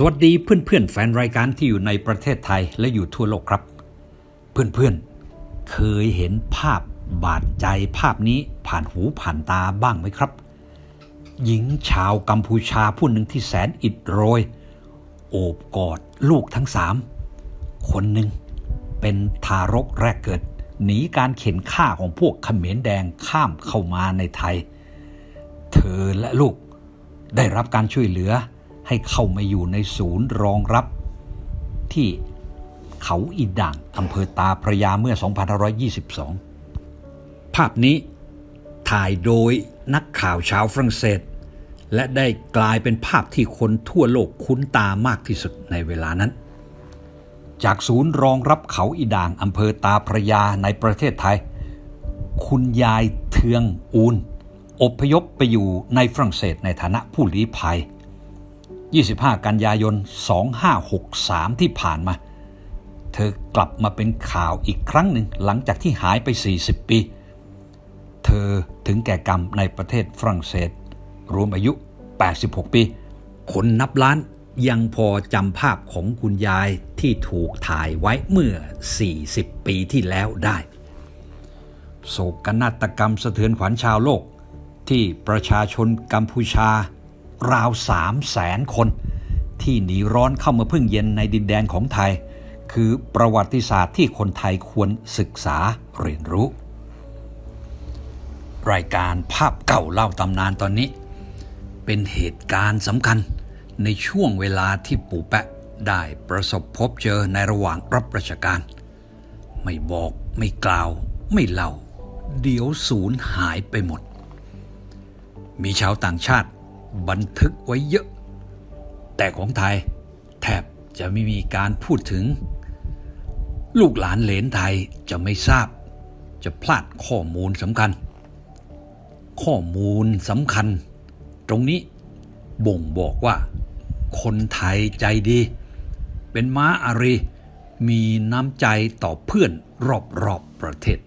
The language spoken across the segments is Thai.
สวัสดีเพื่อนๆ แฟนรายการที่อยู่ในประเทศไทยและอยู่ทั่วโลกครับ เพื่อนๆ เคยเห็นภาพบาดใจภาพนี้ผ่านหูผ่านตาบ้างไหมครับ หญิงชาวกัมพูชาผู้หนึ่งที่แสนอิดโรย โอบกอดลูกทั้งสามคนหนึ่งเป็นทารกแรกเกิด หนีการเข็นฆ่าของพวกเขมรแดงข้ามเข้ามาในไทย เธอและลูกได้รับการช่วยเหลือ ให้เข้ามาอยู่ในศูนย์รองรับ ที่เขาอีด่างอำเภอตาพระยาเมื่อ 2522 ภาพนี้ถ่ายโดยนักข่าวชาวฝรั่งเศส และได้กลายเป็นภาพที่คนทั่วโลกคุ้นตามากที่สุดในเวลานั้น จากศูนย์รองรับเขาอีด่างอำเภอตาพระยาในประเทศไทย คุณยายเทืองอูน อพยพไปอยู่ในฝรั่งเศสในฐานะผู้ลี้ภัย 25 กันยายน 2563 ที่ผ่านมา เธอกลับมาเป็นข่าวอีกครั้งหนึ่งหลังจากที่หายไป 40 ปี เธอถึงแก่กรรมในประเทศฝรั่งเศส รวมอายุ 86 ปี คนนับล้านยังพอจำภาพของคุณยายที่ถูกถ่ายไว้เมื่อ 40 ปีที่แล้วได้ โศกนาฏกรรมสะเทือนขวัญชาวโลกที่ประชาชนกัมพูชา ราวสามแสนคน ที่หนีร้อนเข้ามาพึ่งเย็นในดินแดนของไทย คือประวัติศาสตร์ที่คนไทยควรศึกษาเรียนรู้ รายการภาพเก่าเล่าตำนานตอนนี้ เป็นเหตุการณ์สำคัญในช่วงเวลาที่ปู่แปะได้ประสบพบเจอในระหว่างรับราชการ ไม่บอกไม่กล่าว ไม่เล่า เดี๋ยวสูญหายไปหมด มีชาวต่างชาติ บันทึกไว้เยอะ แต่ของไทยแทบจะไม่มีการพูดถึง ลูกหลานเหลนไทยจะไม่ทราบ จะพลาดข้อมูลสำคัญ ข้อมูลสำคัญ ตรงนี้บ่งบอกว่า คนไทยใจดี เป็นม้าอารีมีน้ำใจต่อเพื่อนรอบๆประเทศ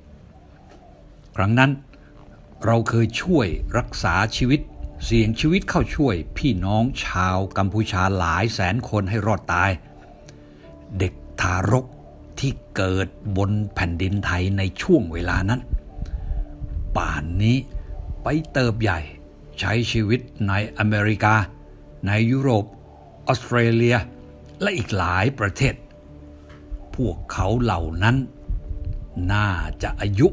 ครั้งนั้นเราเคยช่วยรักษาชีวิต เสี่ยงชีวิตเข้าช่วยพี่น้องชาวกัมพูชาหลายแสนคนให้รอดตาย เด็กทารกที่เกิดบนแผ่นดินไทยในช่วงเวลานั้น ป่านนี้ไปเติบใหญ่ใช้ชีวิตในอเมริกา ในยุโรป ออสเตรเลีย และอีกหลายประเทศ พวกเขาเหล่านั้น น่าจะอายุ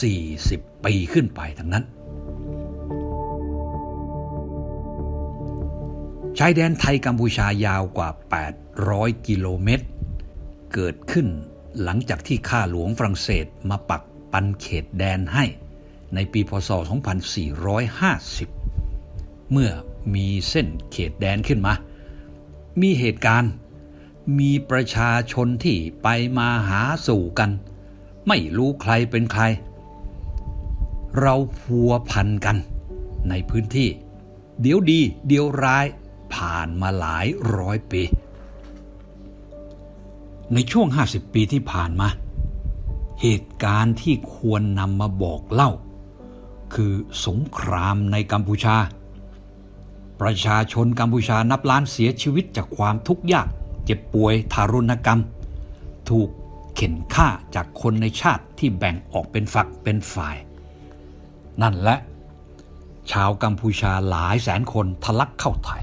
40 ปีขึ้นไปทั้งนั้น ชายแดนไทยกัมพูชายาวกว่า 800 กิโลเมตร เกิดขึ้นหลังจากที่ข้าหลวงฝรั่งเศสมาปักปันเขตแดนให้ ในปีพศ 2450 เมื่อมีเส้นเขตแดนขึ้นมา มีเหตุการณ์ มีประชาชนที่ไปมาหาสู่กัน ไม่รู้ใครเป็นใคร เราพัวพันกันในพื้นที่ เดี๋ยวดี เดี๋ยวร้าย ผ่านมาหลายร้อยปี ในช่วง 50 ปีที่ผ่านมา เหตุการณ์ที่ควรนำมาบอกเล่า คือสงครามในกัมพูชา ประชาชนกัมพูชานับล้านเสียชีวิตจากความทุกข์ยาก เจ็บป่วยทารุณกรรม ถูกเข็นฆ่าจากคนในชาติที่แบ่งออกเป็นฝักเป็นฝ่าย นั่นแหละชาวกัมพูชาหลายแสนคนทะลักเข้าไทย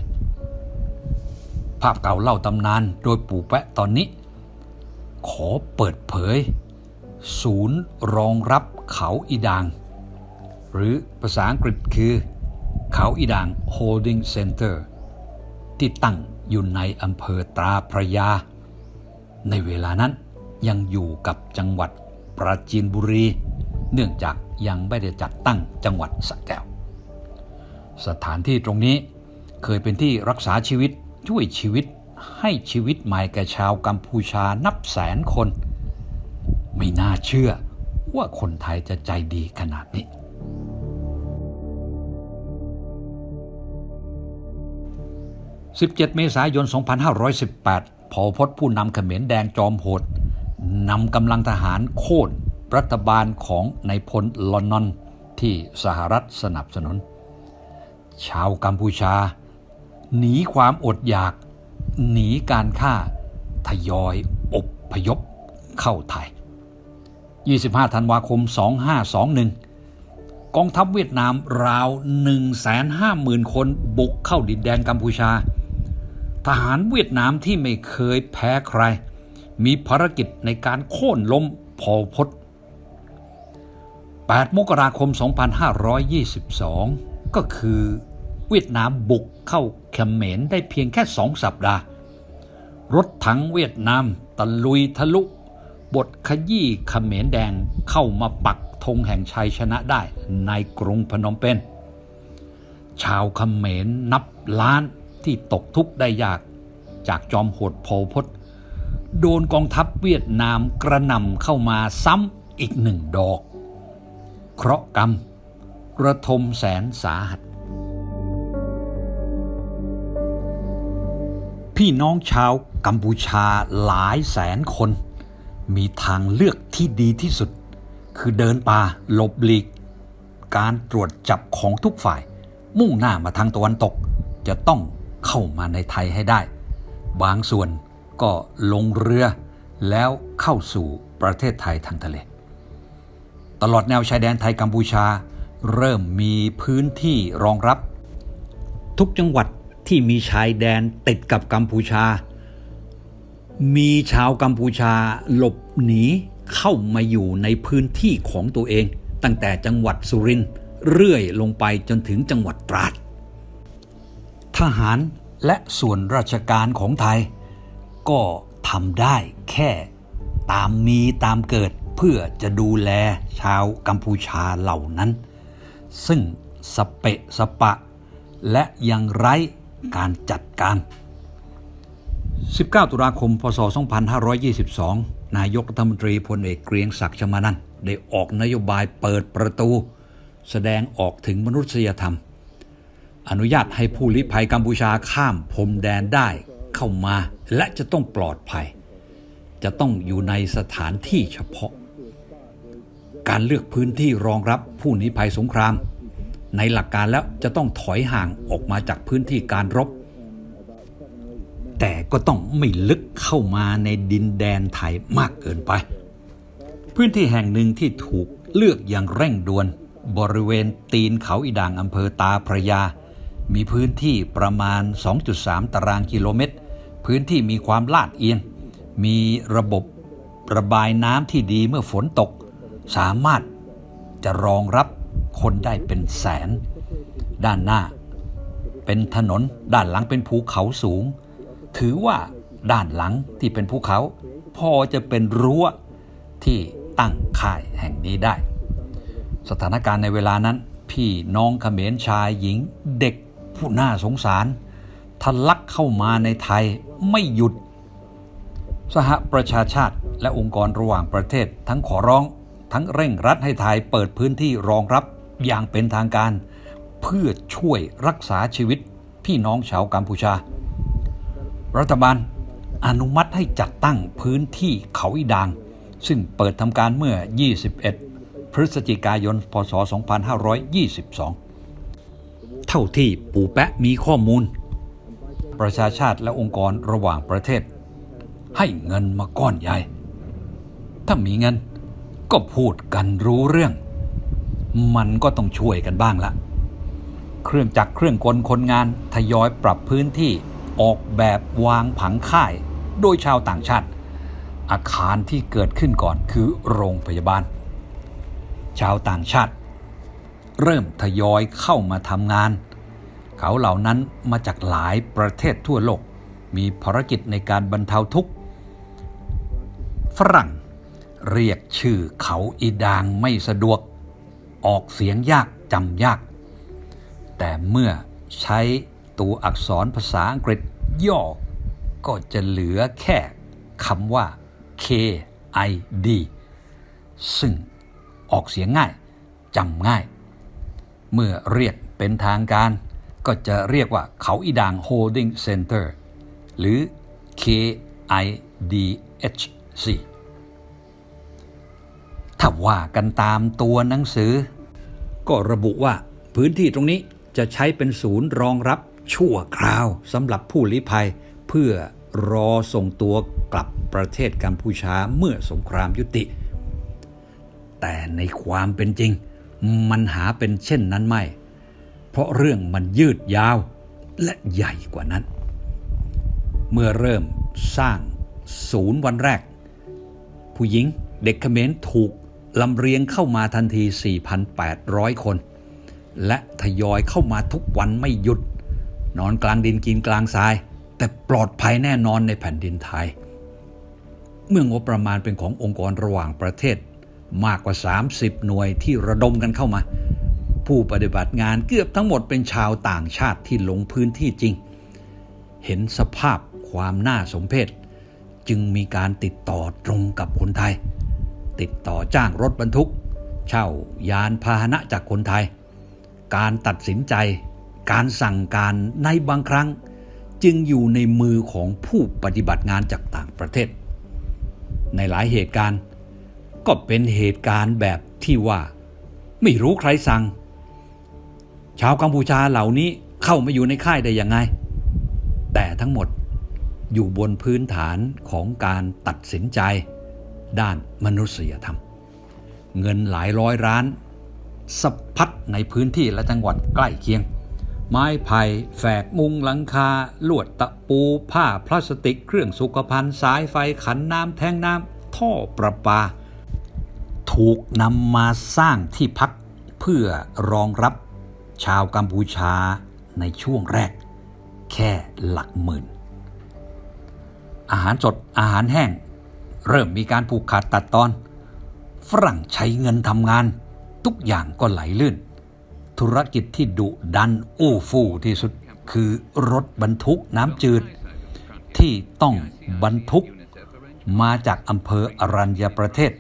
ภาพเก่าเล่าตำนานโดยปู่แปะตอนนี้ ขอเปิดเผย ศูนย์รองรับเขาอีดาง หรือภาษาอังกฤษคือ เขาอีดาง Holding Center ที่ตั้งอยู่ในอำเภอตราพระยา ในเวลานั้นยังอยู่กับจังหวัดปราจีนบุรี เนื่องจากยังไม่ได้จัดตั้งจังหวัดสระแก้ว สถานที่ตรงนี้เคยเป็นที่รักษาชีวิต ช่วยชีวิตให้ชีวิตใหม่แก่ชาวกัมพูชานับแสนคน ไม่น่าเชื่อว่าคนไทยจะใจดีขนาดนี้ 17 เมษายน 2518 พอพจน์ผู้นำเขมรแดงจอมโหดนำกำลังทหารโค่นรัฐบาลของนายพลลอนนอนที่สหรัฐสนับสนุน ชาวกัมพูชา หนีความอดอยาก หนีการฆ่า ทยอยอบพยพเข้าไทย 25 ธันวาคม 2521 กองทัพเวียดนามราว 150,000 คนบุกเข้าดินแดนกัมพูชา ทหารเวียดนามที่ไม่เคยแพ้ใคร มีภารกิจในการโค่นล้มพอลพศ8 มกราคม 2522 ก็คือ เวียดนามบุกเข้าเขมรได้เพียงแค่สองสัปดาห์ รถถังเวียดนามตะลุยทะลุ บทขยี้เขมรแดงเข้ามาปักธงแห่งชัยชนะได้ในกรุงพนมเปญชาวเขมรนับล้านที่ตกทุกข์ได้ยากจากจอมโหดโพพศโดนกองทัพเวียดนามกระหน่ำเข้ามาซ้ำอีกหนึ่งดอก เคราะห์กรรม ระทมแสนสาหัส พี่น้องชาวกัมพูชาหลายแสนคน มีทางเลือกที่ดีที่สุด คือเดินป่าหลบหลีก การตรวจจับของทุกฝ่าย มุ่งหน้ามาทางตะวันตก จะต้องเข้ามาในไทยให้ได้ บางส่วนก็ลงเรือแล้วเข้าสู่ประเทศไทยทางทะเล ตลอดแนวชายแดนไทยกัมพูชา เริ่มมีพื้นที่รองรับ ทุกจังหวัด ที่มีชายแดนติดกับกัมพูชา มีชาวกัมพูชาหลบหนีเข้ามาอยู่ในพื้นที่ของตัวเอง ตั้งแต่จังหวัดสุรินทร์เรื่อยลงไปจนถึงจังหวัดตราด ทหารและส่วนราชการของไทย ก็ทำได้แค่ตามมีตามเกิดเพื่อจะดูแลชาวกัมพูชาเหล่านั้น ซึ่งสเปะสปะ และยังไร้ การจัดการ 19 ตุลาคม พศ 2522 นายกรัฐมนตรีพลเอกเกรียงศักดิ์ชมานันได้ออกนโยบายเปิดประตู แสดงออกถึงมนุษยธรรม อนุญาตให้ผู้ลี้ภัยกัมพูชาข้ามพรมแดนได้เข้ามาและจะต้องปลอดภัย จะต้องอยู่ในสถานที่เฉพาะ การเลือกพื้นที่รองรับผู้ลี้ภัยสงคราม ในหลักการแล้วจะต้องถอยห่างออกมาจากพื้นที่การรบ แต่ก็ต้องไม่ลึกเข้ามาในดินแดนไทยมากเกินไป พื้นที่แห่งหนึ่งที่ถูกเลือกอย่างเร่งด่วน บริเวณตีนเขาอีด่างอำเภอตาพระยา มีพื้นที่ประมาณ 2.3 ตารางกิโลเมตร พื้นที่มีความลาดเอียง มีระบบระบายน้ำที่ดีเมื่อฝนตก สามารถจะรองรับ คนได้เป็นแสน ด้านหน้า เป็นถนนด้านหลังเป็นภูเขาสูง ถือว่าด้านหลังที่เป็นภูเขา พอจะเป็นรั้วที่ตั้งค่ายแห่งนี้ได้ สถานการณ์ในเวลานั้น พี่น้องเขมรชายหญิงเด็กผู้น่าสงสารทะลักเข้ามาในไทยไม่หยุด สหประชาชาติและองค์กรระหว่างประเทศทั้งขอร้องทั้งเร่งรัดให้ไทยเปิดพื้นที่รองรับ อย่างเป็นทางการ เพื่อช่วยรักษาชีวิตพี่น้องชาวกัมพูชา รัฐบาลอนุมัติให้จัดตั้งพื้นที่เขาอีดาง ซึ่งเปิดทำการเมื่อ 21 พฤศจิกายน พศ 2522 เท่าที่ปู่แปะมีข้อมูล ประชาชาติและองค์กรระหว่างประเทศ ให้เงินมาก้อนใหญ่ ถ้ามีเงินก็พูดกันรู้เรื่อง มันก็ต้องช่วยกันบ้างละ เครื่องจักรเครื่องกลคนงานทยอยปรับพื้นที่ออกแบบวางผังค่าย โดยชาวต่างชาติ อาคารที่เกิดขึ้นก่อนคือโรงพยาบาล ชาวต่างชาติ เริ่มทยอยเข้ามาทำงาน เขาเหล่านั้นมาจากหลายประเทศทั่วโลก มีภารกิจในการบรรเทาทุกข์ ฝรั่งเรียกชื่อเขาอีดางไม่สะดวก ออกเสียงยากจำยาก แต่เมื่อใช้ตัวอักษรภาษาอังกฤษย่อ ก็จะเหลือแค่คำว่า K I D ซึ่งออกเสียงง่ายจำง่าย เมื่อเรียกเป็นทางการ ก็จะเรียกว่าเขาอีดาง Holding Center หรือ K I D H C ถ้าว่ากันตามตัวหนังสือ ก็ระบุว่าพื้นที่ตรงนี้จะใช้เป็นศูนย์รองรับชั่วคราวสำหรับผู้ลี้ภัย เพื่อรอส่งตัวกลับประเทศกัมพูชาเมื่อสงครามยุติ แต่ในความเป็นจริง มันหาเป็นเช่นนั้นไม่ เพราะเรื่องมันยืดยาวและใหญ่กว่านั้น เมื่อเริ่มสร้างศูนย์วันแรก ผู้หญิงเด็กเขมรถูก ลำเรียงเข้ามาทันที 4,800 คน และทยอยเข้ามาทุกวันไม่หยุด นอนกลางดินกินกลางทราย แต่ปลอดภัยแน่นอนในแผ่นดินไทย เมื่องบประมาณเป็นขององค์กรระหว่างประเทศ มากกว่า 30 หน่วยที่ระดมกันเข้ามา ผู้ปฏิบัติงานเกือบทั้งหมดเป็นชาวต่างชาติที่ลงพื้นที่จริง เห็นสภาพความน่าสมเพชจึงมีการติดต่อตรงกับคนไทย ติดต่อจ้างรถบรรทุก เช่ายานพาหนะจากคนไทย การตัดสินใจ การสั่งการในบางครั้ง จึงอยู่ในมือของผู้ปฏิบัติงานจากต่างประเทศ ในหลายเหตุการณ์ ก็เป็นเหตุการณ์แบบที่ว่า ไม่รู้ใครสั่ง ชาวกัมพูชาเหล่านี้เข้ามาอยู่ในค่ายได้ยังไง แต่ทั้งหมดอยู่บนพื้นฐานของการตัดสินใจ ด้านมนุษยธรรม เงินหลายร้อยล้านสะพัดในพื้นที่และจังหวัดใกล้เคียง ไม้ไผ่แฝกมุงหลังคา ลวดตะปู ผ้าพลาสติก เครื่องสุขภัณฑ์สายไฟขันน้ำแทงน้ำท่อประปา ถูกนำมาสร้างที่พักเพื่อรองรับชาวกัมพูชาในช่วงแรก แค่หลักหมื่น อาหารสดอาหารแห้ง เริ่มมีการผูกขาดตัดตอน ฝรั่งใช้เงินทำงาน ทุกอย่างก็ไหลลื่น ธุรกิจที่ดุดันอู้ฟู่ที่สุดคือรถบรรทุกน้ำจืด ที่ต้องบรรทุกมาจากอำเภออรัญญประเทศ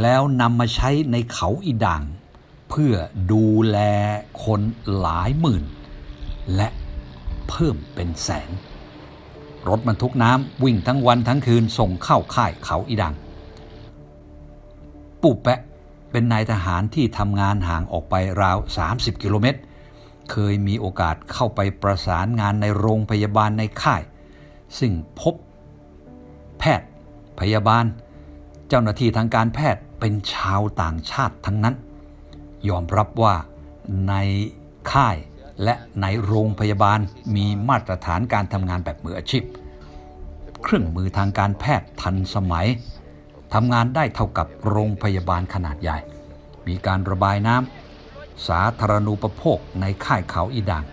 แล้วนำมาใช้ในเขาอีด่าง เพื่อดูแลคนหลายหมื่น และเพิ่มเป็นแสน รถบรรทุกน้ำวิ่งทั้งวันทั้งคืนส่งเข้าค่ายเขาอีดัง ปู่แปะเป็นนายทหารที่ทำงานห่างออกไปราว 30 กิโลเมตร เคยมีโอกาสเข้าไปประสานงานในโรงพยาบาลในค่าย ซึ่งพบ แพทย์ พยาบาล เจ้าหน้าที่ทางการแพทย์เป็นชาวต่างชาติทั้งนั้น ยอมรับว่าในค่าย และในโรงพยาบาลมีมาตรฐานการทำงานแบบมืออาชีพ เครื่องมือทางการแพทย์ทันสมัยทำงานได้เท่ากับโรงพยาบาลขนาดใหญ่ มีการระบายน้ำสาธารณูปโภคในค่ายเขาอีด่าง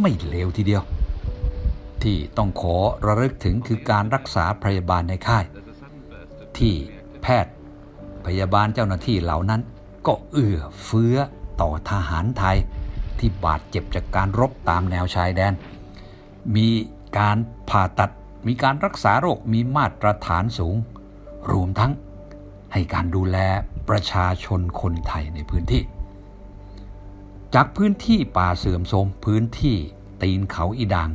ไม่เลวทีเดียว ที่ต้องขอระลึกถึงคือการรักษาพยาบาลในค่าย ที่แพทย์พยาบาลเจ้าหน้าที่เหล่านั้นก็เอื้อเฟื้อต่อทหารไทย ที่บาดเจ็บจากการรบตามแนวชายแดน มีการผ่าตัด มีการรักษาโรค มีมาตรฐานสูง รวมทั้งให้การดูแลประชาชนคนไทยในพื้นที่ จากพื้นที่ป่าเสื่อมโทรมพื้นที่ตีนเขาอีดัง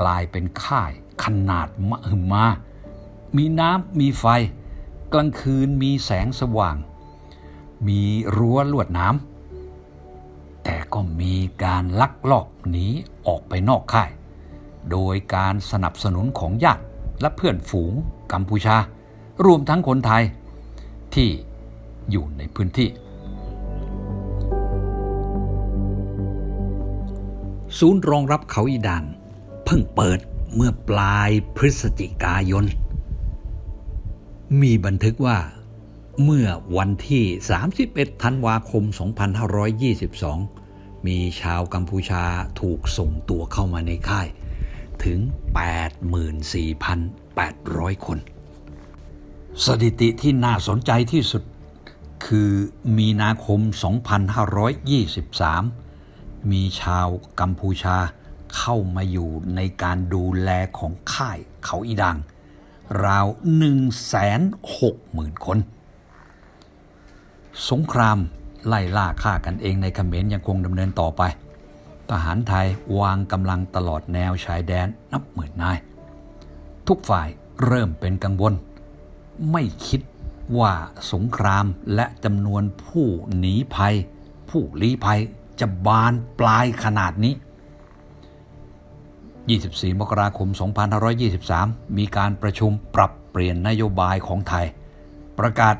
กลายเป็นค่ายขนาดมหึมา มีน้ำมีไฟ กลางคืนมีแสงสว่าง มีรั้วลวดน้ำ แต่ก็มีการลักลอบหนีออกไปนอกค่าย โดยการสนับสนุนของญาติและเพื่อนฝูงกัมพูชา รวมทั้งคนไทยที่อยู่ในพื้นที่ ศูนย์รองรับเขาอีดังเพิ่งเปิดเมื่อปลายพฤศจิกายน มีบันทึกว่า เมื่อวันที่ 31 ธันวาคม 2522 มีชาวกัมพูชาถูกส่งตัวเข้ามาในค่าย ถึง 84,800 คน สถิติที่น่าสนใจที่สุดคือมีนาคม 2523 มีชาวกัมพูชาเข้ามาอยู่ในการดูแลของค่ายเขาอีดัง ราว 160,000 คน สงครามไล่ล่าฆ่ากันเองในเขมรยังคงดำเนินต่อไป ทหารไทยวางกำลังตลอดแนวชายแดนนับหมื่นนาย ทุกฝ่ายเริ่มเป็นกังวล ไม่คิดว่าสงครามและจำนวนผู้หนีภัย ผู้ลี้ภัยจะบานปลายขนาดนี้ 24 มกราคม 2523 มีการประชุมปรับเปลี่ยนนโยบายของไทย ประกาศ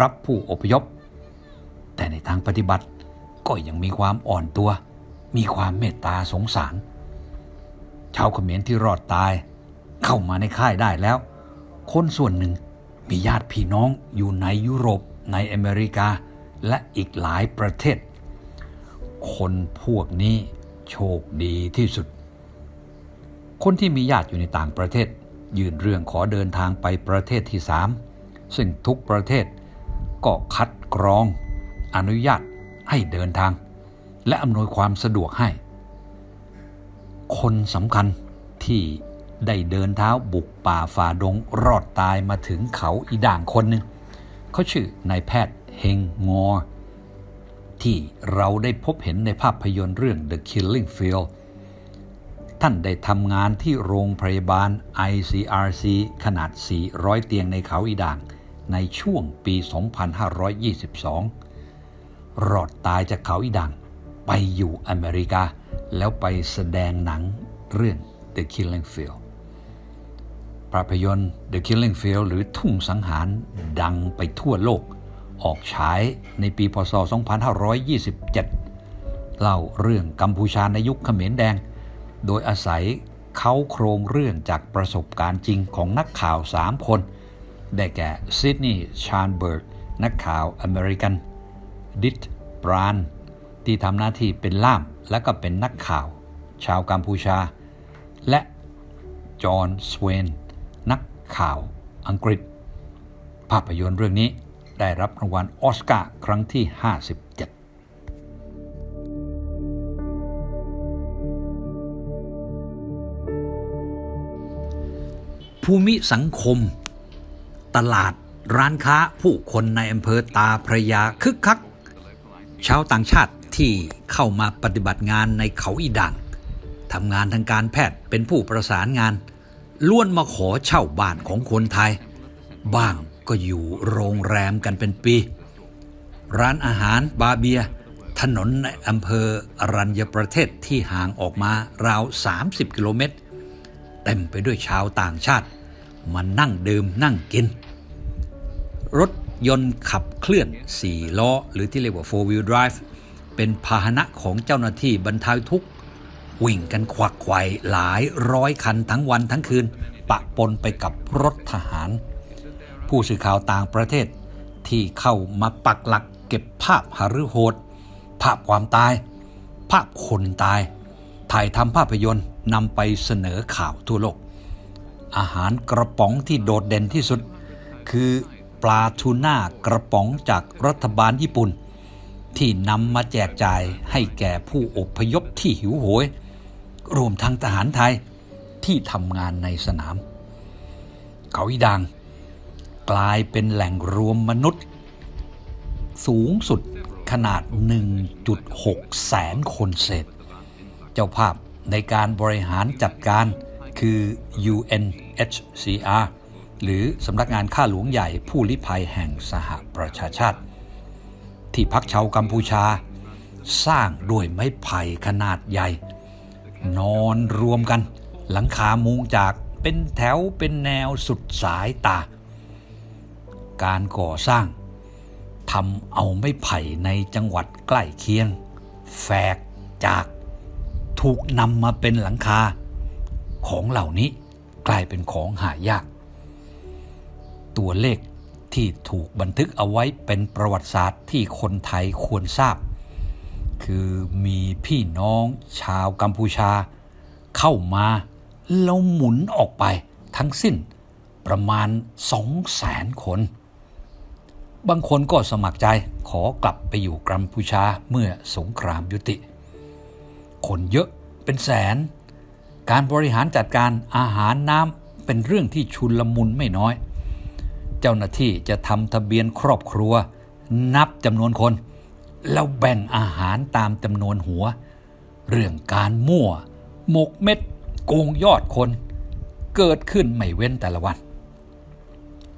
รับผู้อพยพ แต่ในทางปฏิบัติก็ยังมีความอ่อนตัว มีความเมตตาสงสาร ชาวเขมรที่รอดตายเข้ามาในค่ายได้แล้ว คนส่วนหนึ่งมีญาติพี่น้องอยู่ในยุโรปในอเมริกาและอีกหลายประเทศ คนพวกนี้โชคดีที่สุด คนที่มีญาติอยู่ในต่างประเทศ ยื่นเรื่องขอเดินทางไปประเทศที่3ซึ่งทุกประเทศ ก็คัดกรอง อนุญาตให้เดินทาง และอำนวยความสะดวกให้ คนสำคัญที่ได้เดินเท้าบุกป่าฝ่าดงรอดตายมาถึงเขาอีด่างคนหนึ่งเขาชื่อนายแพทย์เฮงงอที่เราได้พบเห็นในภาพยนตร์เรื่อง The Killing Field ท่านได้ทำงานที่โรงพยาบาล ICRC ขนาด 400 เตียงในเขาอีด่าง ในช่วงปี 2522 รอดตายจากเขาอีด่างไปอยู่อเมริกา แล้วไปแสดงหนังเรื่อง The Killing Field ภาพยนตร์ The Killing Field หรือทุ่งสังหารดังไปทั่วโลก ออกฉายในปี พศ 2527 เล่าเรื่องกัมพูชาในยุคเขมรแดง โดยอาศัยเขาโครงเรื่องจากประสบการณ์จริงของนักข่าว3คน ได้แก่ซิดนีย์ชานเบิร์กนักข่าวอเมริกัน ดิทบราน ที่ทำหน้าที่เป็นล่ามและก็เป็นนักข่าว ชาวกัมพูชา และจอห์นสเวน นักข่าวอังกฤษ ภาพยนตร์เรื่องนี้ได้รับรางวัลออสการ์ครั้งที่ 57ภูมิสังคม ตลาด ร้านค้าผู้คนในอำเภอตาพระยาคึกคัก ชาวต่างชาติที่เข้ามาปฏิบัติงานในเขาอีดังทำงานทางการแพทย์เป็นผู้ประสานงานล้วนมาขอเช่าบ้านของคนไทย บ้างก็อยู่โรงแรมกันเป็นปี ร้านอาหารบาร์เบีย ถนนในอำเภออรัญญประเทศที่ห่างออกมาราว 30 กิโลเมตร เต็มไปด้วยชาวต่างชาติ มานั่งดื่มนั่งกิน รถยนต์ขับเคลื่อน 4 ล้อ หรือที่เรียกว่า four wheel drive เป็นพาหนะของเจ้าหน้าที่บรรเทาทุกข์วิ่งกันควักไขว่หลายร้อยคันทั้งวันทั้งคืน ปะปนไปกับรถทหาร ผู้สื่อข่าวต่างประเทศที่เข้ามาปักหลักเก็บภาพหฤโหด ภาพความตาย ภาพคนตาย ถ่ายทำภาพยนตร์นำไปเสนอข่าวทั่วโลก อาหารกระป๋องที่โดดเด่นที่สุด คือปลาทูน่ากระป๋องจากรัฐบาลญี่ปุ่น ที่นำมาแจกจ่ายให้แก่ผู้อพยพที่หิวโหย รวมทั้งทหารไทยที่ทำงานในสนาม เขาอีดัง กลายเป็นแหล่งรวมมนุษย์ สูงสุดขนาด 1.6 แสนคนเศษ เจ้าภาพในการบริหารจัดการคือ UNHCR หรือสำนักงานข้าหลวงใหญ่ผู้ลี้ภัยแห่งสหประชาชาติ ที่พักชาวกัมพูชา สร้างด้วยไม้ไผ่ขนาดใหญ่ นอนรวมกัน หลังคามุงจากเป็นแถวเป็นแนวสุดสายตา การก่อสร้างทำเอาไม้ไผ่ในจังหวัดใกล้เคียง แฝกจากถูกนำมาเป็นหลังคาของเหล่านี้ กลายเป็นของหายาก ตัวเลขที่ถูกบันทึกเอาไว้เป็นประวัติศาสตร์ที่คนไทยควรทราบ คือมีพี่น้องชาวกัมพูชา เข้ามาแล้วหมุนออกไปทั้งสิ้นประมาณสองแสนคน บางคนก็สมัครใจขอกลับไปอยู่กัมพูชาเมื่อสงครามยุติ คนเยอะเป็นแสน การบริหารจัดการอาหารน้ำเป็นเรื่องที่ชุนลมุนไม่น้อย เจ้าหน้าที่จะทำทะเบียนครอบครัว นับจำนวนคน แล้วแบ่งอาหารตามจำนวนหัว เรื่องการมั่ว หมกเม็ดโกงยอดคน เกิดขึ้นไม่เว้นแต่ละวัน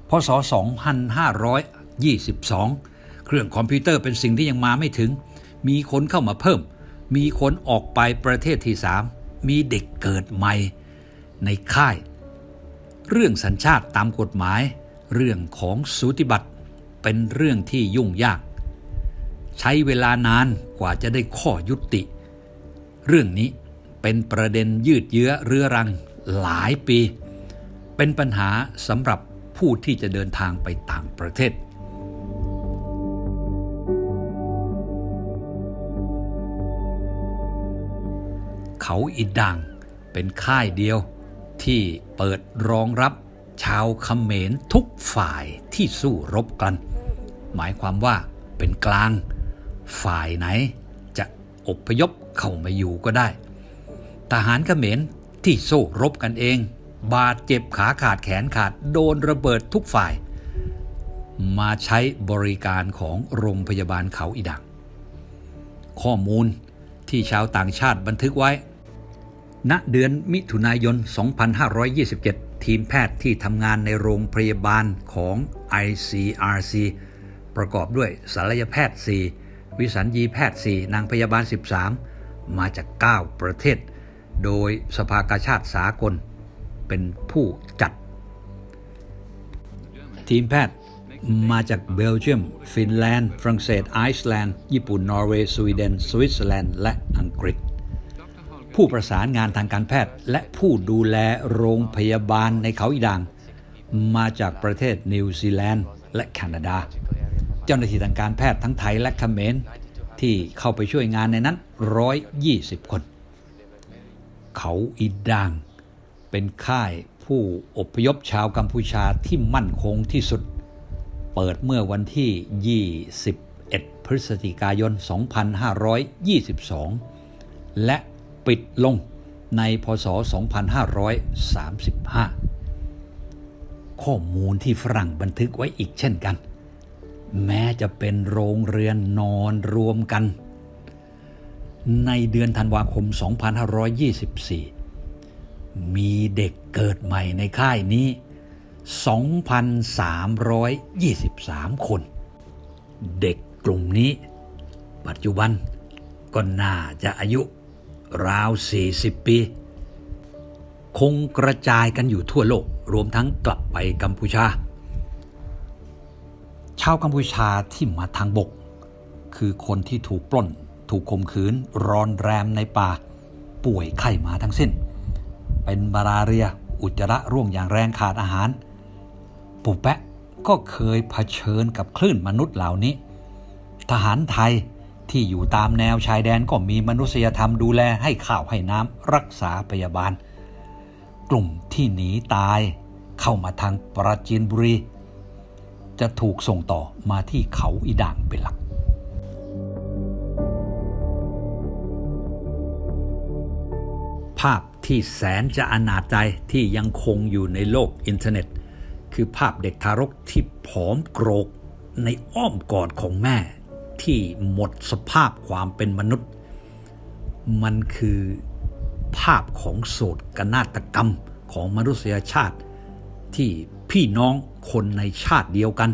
พศ 2522 เครื่องคอมพิวเตอร์เป็นสิ่งที่ยังมาไม่ถึง มีคนเข้ามาเพิ่ม มีคนออกไปประเทศที่มี มีเด็กเกิดใหม่ในค่าย เรื่องสัญชาติตามกฎหมาย เรื่องของสูติบัตรเป็นเรื่องที่ยุ่งยาก ใช้เวลานานกว่าจะได้ข้อยุติ เรื่องนี้เป็นประเด็นยืดเยื้อเรื้อรังหลายปี เป็นปัญหาสำหรับผู้ที่จะเดินทางไปต่างประเทศ เขาอิดดังเป็นค่ายเดียวที่เปิดรองรับชาวเขมรทุกฝ่ายที่สู้รบกัน หมายความว่าเป็นกลาง ฝ่ายไหนจะอพยพเข้ามาอยู่ก็ได้ ทหารเขมรที่สู้รบกันเอง บาดเจ็บขาขาดแขนขาดโดนระเบิดทุกฝ่าย มาใช้บริการของโรงพยาบาลเขาอีดังข้อมูลที่ชาวต่างชาติบันทึกไว้ ณเดือนมิถุนายน 2527 ทีมแพทย์ที่ทำงานในโรงพยาบาลของ ICRC ประกอบด้วยศัลยแพทย์ 4 วิสัญญีแพทย์ 4 นางพยาบาล 13 มาจาก 9 ประเทศ โดยสภากาชาติสากลเป็นผู้จัด ทีมแพทย์มาจากเบลเยียม ฟินแลนด์ ฝรั่งเศส ไอซ์แลนด์ ญี่ปุ่น นอร์เวย์ สวีเดน สวิตเซอร์แลนด์ และอังกฤษ ผู้ประสานงานทางการแพทย์ และผู้ดูแลโรงพยาบาลในเขาอีดัง มาจากประเทศนิวซีแลนด์และแคนาดา เจ้าหน้าที่ทางการแพทย์ทั้งไทยและเขมรที่เข้าไปช่วยงานในนั้น 120 คน เขาอีดัง เป็นค่ายผู้อพยพชาวกัมพูชาที่มั่นคงที่สุด เปิดเมื่อวันที่ 21 พฤศจิกายน 2522 และ ปิดลงในพศ 2535 ข้อมูลที่ฝรั่งบันทึกไว้อีกเช่นกัน แม้จะเป็นโรงเรือนนอนรวมกัน ในเดือนธันวาคม 2524 มีเด็กเกิดใหม่ในค่ายนี้ 2,323 คน เด็กกลุ่มนี้ ปัจจุบันก็น่าจะอายุ ราว 40 ปี คงกระจายกันอยู่ทั่วโลก รวมทั้งกลับไปกัมพูชา ชาวกัมพูชาที่มาทางบก คือคนที่ถูกปล้น ถูกข่มขืนรอนแรมในป่า ป่วยไข้มาทั้งสิ้น เป็นมาลาเรีย อุจจาระร่วงอย่างแรงขาดอาหาร ปู่แปะก็เคยเผชิญกับคลื่นมนุษย์เหล่านี้ ทหารไทย ที่อยู่ตามแนวชายแดนก็มีมนุษยธรรมดูแลให้ข้าวให้น้ำรักษาพยาบาล กลุ่มที่หนีตายเข้ามาทางปราจีนบุรี จะถูกส่งต่อมาที่เขาอีด่างเป็นหลัก ภาพที่แสนจะอนาจใจที่ยังคงอยู่ในโลกอินเทอร์เน็ต คือภาพเด็กทารกที่ผอมโกรกในอ้อมกอดของแม่ ที่หมดสภาพความเป็นมนุษย์ มันคือภาพของโศกนาฏกรรมของมนุษยชาติ ที่พี่น้องคนในชาติเดียวกัน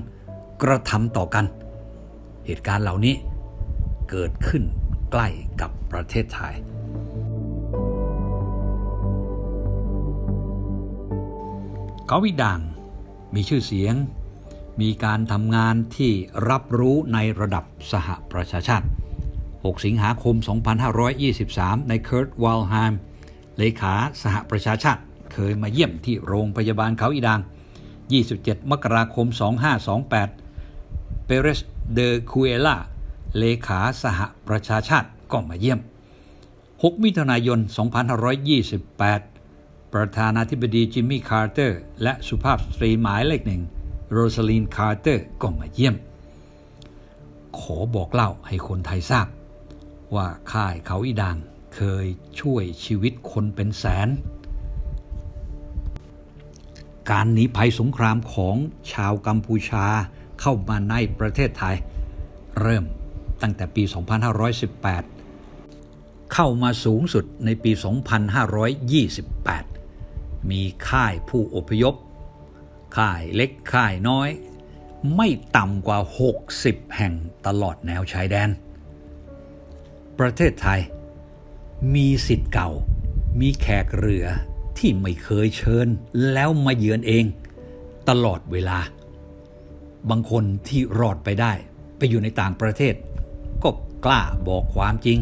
กระทำต่อกัน เหตุการณ์เหล่านี้เกิดขึ้นใกล้กับประเทศไทยเขาวิดังมีชื่อเสียง มีการทำงานที่รับรู้ในระดับสหประชาชาติ 6 สิงหาคม 2523 ในเคิร์ตวอลไฮม์เลขาสหประชาชาติ เคยมาเยี่ยมที่โรงพยาบาลเขาอีดัง 27 มกราคม 2528 เปเรสเดอคูเอล่าเลขาสหประชาชาติก็มาเยี่ยม 6 มิถุนายน 2528 ประธานาธิบดีจิมมี่ คาร์เตอร์ และสุภาพสตรีหมายเลขหนึ่ง โรสลีนคาร์เตอร์ก็มาเยี่ยม ขอบอกเล่าให้คนไทยทราบ ว่าค่ายเขาอีดังเคยช่วยชีวิตคนเป็นแสน การหนีภัยสงครามของชาวกัมพูชาเข้ามาในประเทศไทย เริ่มตั้งแต่ปี 2518 เข้ามาสูงสุดในปี 2528 มีค่ายผู้อพยพ ค่ายเล็กค่ายน้อย ไม่ต่ำกว่า 60 แห่งตลอดแนวชายแดน ประเทศไทย มีสิทธิ์เก่า มีแขกเรือที่ไม่เคยเชิญแล้วมาเยือนเอง ตลอดเวลา บางคนที่รอดไปได้ ไปอยู่ในต่างประเทศ ก็กล้าบอกความจริง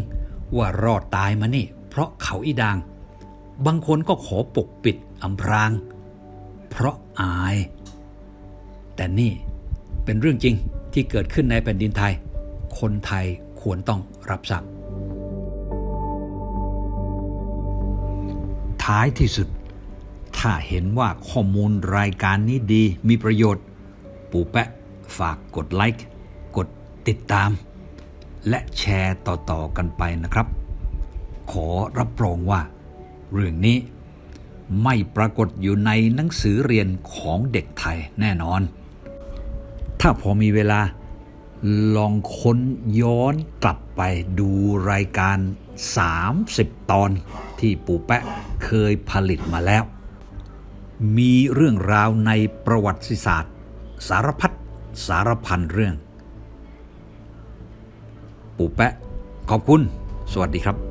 ว่ารอดตายมานี่ เพราะเขาอีดาง บางคนก็ขอปกปิดอำพราง เพราะ อาย แต่นี่เป็นเรื่องจริงที่เกิดขึ้นในแผ่นดินไทย คนไทยควรต้องรับทราบท้ายที่สุด ถ้าเห็นว่าข้อมูลรายการนี้ดีมีประโยชน์ ปู่แปะฝากกดไลค์กดติดตาม และแชร์ต่อๆกันไปนะครับ ขอรับรองว่า เรื่องนี้ ไม่ปรากฏอยู่ในหนังสือเรียนของเด็กไทยแน่นอน ถ้าพอมีเวลาลองค้นย้อนกลับไปดูรายการ 30 ตอนที่ปู่แปะเคยผลิตมาแล้ว มีเรื่องราวในประวัติศาสตร์ สารพัดสารพันเรื่อง ปู่แปะขอบคุณ สวัสดีครับ